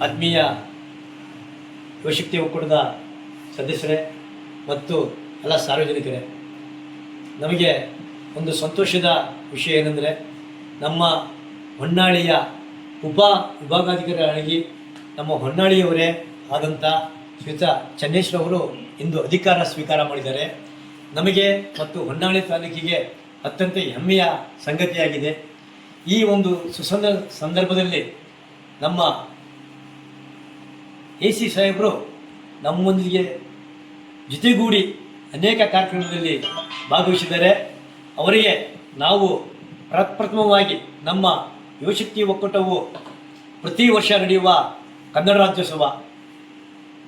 ಆತ್ಮೀಯ ಯುವಶಕ್ತಿ ಒಕ್ಕೂಟದ ಸದಸ್ಯರೇ ಮತ್ತು ಎಲ್ಲ ಸಾರ್ವಜನಿಕರೇ, ನಮಗೆ ಒಂದು ಸಂತೋಷದ ವಿಷಯ ಏನೆಂದರೆ ನಮ್ಮ ಹೊನ್ನಾಳಿಯ ಉಪ ವಿಭಾಗಾಧಿಕಾರಿಯಾಗಿ ನಮ್ಮ ಹೊನ್ನಾಳಿಯವರೇ ಆದಂಥ ಚನ್ನೇಶ್ವರ ಅವರು ಇಂದು ಅಧಿಕಾರ ಸ್ವೀಕಾರ ಮಾಡಿದ್ದಾರೆ. ನಮಗೆ ಮತ್ತು ಹೊನ್ನಾಳಿ ತಾಲೂಕಿಗೆ ಅತ್ಯಂತ ಹೆಮ್ಮೆಯ ಸಂಗತಿಯಾಗಿದೆ. ಈ ಒಂದು ಸುಸಂದ ಸಂದರ್ಭದಲ್ಲಿ ನಮ್ಮ ಎ ಸಿ ಸಾಹೇಬರು ನಮ್ಮೊಂದಿಗೆ ಜೊತೆಗೂಡಿ ಅನೇಕ ಕಾರ್ಯಕ್ರಮದಲ್ಲಿ ಭಾಗವಹಿಸಿದ್ದಾರೆ. ಅವರಿಗೆ ನಾವು ಪ್ರಪ್ರಥಮವಾಗಿ ನಮ್ಮ ಯುವಶಕ್ತಿ ಒಕ್ಕೂಟವು ಪ್ರತಿ ವರ್ಷ ನಡೆಯುವ ಕನ್ನಡ ರಾಜ್ಯೋತ್ಸವ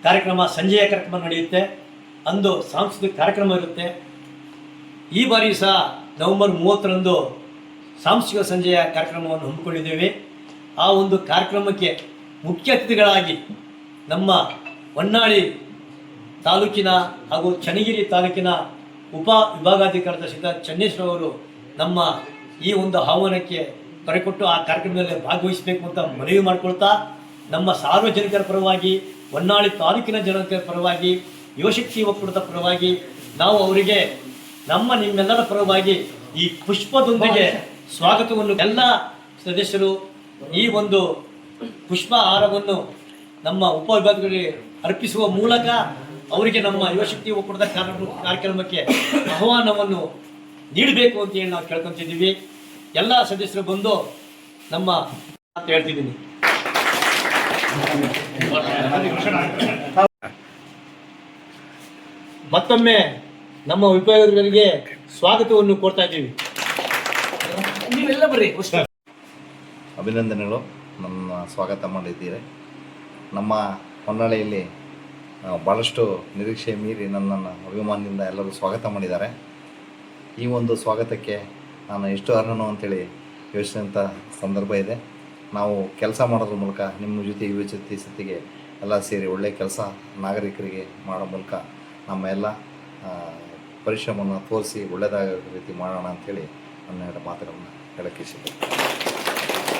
ಕಾರ್ಯಕ್ರಮ, ಸಂಜೆಯ ಕಾರ್ಯಕ್ರಮ ನಡೆಯುತ್ತೆ. ಅಂದು ಸಾಂಸ್ಕೃತಿಕ ಕಾರ್ಯಕ್ರಮ ಇರುತ್ತೆ. ಈ ಬಾರಿ ಸಹ ನವೆಂಬರ್ ಮೂವತ್ತರಂದು ಸಾಂಸ್ಕೃತಿಕ ಸಂಜೆಯ ಕಾರ್ಯಕ್ರಮವನ್ನು ಹಮ್ಮಿಕೊಂಡಿದ್ದೇವೆ. ಆ ಒಂದು ಕಾರ್ಯಕ್ರಮಕ್ಕೆ ಮುಖ್ಯ ಅತಿಥಿಗಳಾಗಿ ನಮ್ಮ ಹೊನ್ನಾಳಿ ತಾಲೂಕಿನ ಹಾಗೂ ಚನ್ನಗಿರಿ ತಾಲೂಕಿನ ಉಪ ವಿಭಾಗಾಧಿಕಾರದ ಚನ್ನೇಶ್ವರ ಅವರು ನಮ್ಮ ಈ ಒಂದು ಆಹ್ವಾನಕ್ಕೆ ಕರೆಕೊಟ್ಟು ಆ ಕಾರ್ಯಕ್ರಮದಲ್ಲಿ ಭಾಗವಹಿಸಬೇಕು ಅಂತ ಮನವಿ ಮಾಡಿಕೊಳ್ತಾ ನಮ್ಮ ಸಾರ್ವಜನಿಕರ ಪರವಾಗಿ, ಹೊನ್ನಾಳಿ ತಾಲೂಕಿನ ಜನತೆಯ ಪರವಾಗಿ ಯುವಶಕ್ತಿ ಒಕ್ಕೂಟದ ಪರವಾಗಿ, ನಾವು ಅವರಿಗೆ ನಮ್ಮ ನಿಮ್ಮೆಲ್ಲರ ಪರವಾಗಿ ಈ ಪುಷ್ಪದೊಂದಿಗೆ ಸ್ವಾಗತವನ್ನು ಎಲ್ಲ ಸದಸ್ಯರು ಈ ಒಂದು ಪುಷ್ಪ ಹಾರವನ್ನು ನಮ್ಮ ಉಪವಿಭಾಗಗಳಿಗೆ ಅರ್ಪಿಸುವ ಮೂಲಕ ಅವರಿಗೆ ನಮ್ಮ ಯುವಶಕ್ತಿ ಒಕ್ಕೂಟದ ಕಾರ್ಯಕ್ರಮ ಕಾರ್ಯಕ್ರಮಕ್ಕೆ ಆಹ್ವಾನವನ್ನು ನೀಡಬೇಕು ಅಂತ ಹೇಳಿ ನಾವು ಕೇಳ್ಕೊತಿದ್ದೀವಿ. ಎಲ್ಲ ಸದಸ್ಯರು ಬಂದು ನಮ್ಮ ಅಂತ ಹೇಳ್ತಿದ್ದೀನಿ. ಮತ್ತೊಮ್ಮೆ ನಮ್ಮ ಉಪಯೋಗಗಳಿಗೆ ಸ್ವಾಗತವನ್ನು ಕೊಡ್ತಾ ಇದ್ದೀವಿ. ನೀವೆಲ್ಲ ಅಭಿನಂದನೆಗಳು. ನನ್ನ ಸ್ವಾಗತ ಮಾಡಿದ್ದೀರಿ. ನಮ್ಮ ಹೊನ್ನಾಳಿಯಲ್ಲಿ ಭಾಳಷ್ಟು ನಿರೀಕ್ಷೆ ಮೀರಿ ನನ್ನನ್ನು ಅಭಿಮಾನದಿಂದ ಎಲ್ಲರೂ ಸ್ವಾಗತ ಮಾಡಿದ್ದಾರೆ. ಈ ಒಂದು ಸ್ವಾಗತಕ್ಕೆ ನಾನು ಎಷ್ಟು ಅರ್ಹನು ಅಂತೇಳಿ ಯೋಚಿಸಿದಂಥ ಸಂದರ್ಭ ಇದೆ. ನಾವು ಕೆಲಸ ಮಾಡೋದ್ರ ಮೂಲಕ, ನಿಮ್ಮ ಜೊತೆ ಯುವ ಜೊತೆ ಸತಿಗೆ ಎಲ್ಲ ಸೇರಿ ಒಳ್ಳೆಯ ಕೆಲಸ ನಾಗರಿಕರಿಗೆ ಮಾಡೋ ಮೂಲಕ ನಮ್ಮ ಎಲ್ಲ ಪರಿಶ್ರಮವನ್ನು ತೋರಿಸಿ ಒಳ್ಳೆಯದಾಗೋ ರೀತಿ ಮಾಡೋಣ ಅಂಥೇಳಿ ನನ್ನ ಎರಡು ಮಾತುಗಳನ್ನು ಹೇಳಕ್ಕೆ ಇಷ್ಟಪಡ್ತೀನಿ.